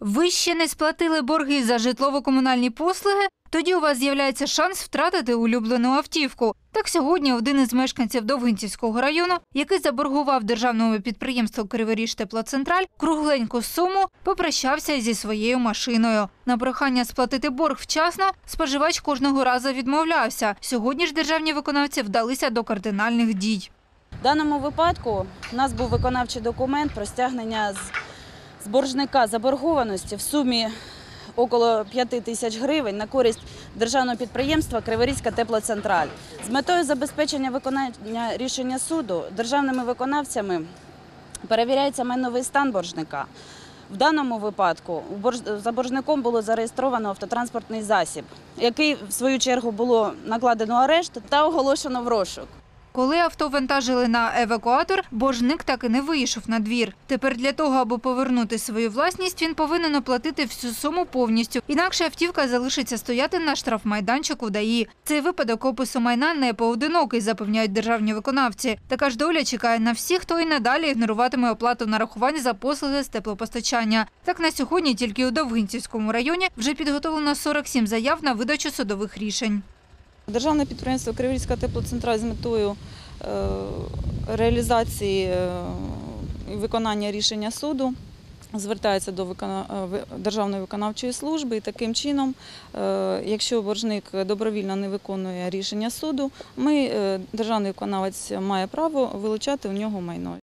Ви ще не сплатили борги за житлово-комунальні послуги? Тоді у вас з'являється шанс втратити улюблену автівку. Так сьогодні один із мешканців Довгинцівського району, який заборгував державному підприємству Криворіж Теплоцентраль кругленьку суму, попрощався зі своєю машиною. На прохання сплатити борг вчасно споживач кожного разу відмовлявся. Сьогодні ж державні виконавці вдалися до кардинальних дій. В даному випадку у нас був виконавчий документ про стягнення з, з боржника заборгованості в сумі около 5 тисяч гривень на користь державного підприємства Криворізька теплоцентраль. З метою забезпечення виконання рішення суду державними виконавцями перевіряється майновий стан боржника. В даному випадку за боржником було зареєстровано автотранспортний засіб, який в свою чергу було накладено арешт та оголошено в розшук. Коли авто вантажили на евакуатор, боржник так і не вийшов на двір. Тепер для того, аби повернути свою власність, він повинен оплатити всю суму повністю. Інакше автівка залишиться стояти на штрафмайданчику ДАІ. Цей випадок опису майна не поодинокий, запевняють державні виконавці. Така ж доля чекає на всіх, хто і надалі ігноруватиме оплату нарахувань за послуги з теплопостачання. Так на сьогодні тільки у Довгинцівському районі вже підготовлено 47 заяв на видачу судових рішень. Державне підприємство Криворізька теплоцентраль з метою е, реалізації е, і виконання рішення суду звертається до е, Державної виконавчої служби і таким чином, якщо боржник добровільно не виконує рішення суду, ми, державний виконавець має право вилучати у нього майно.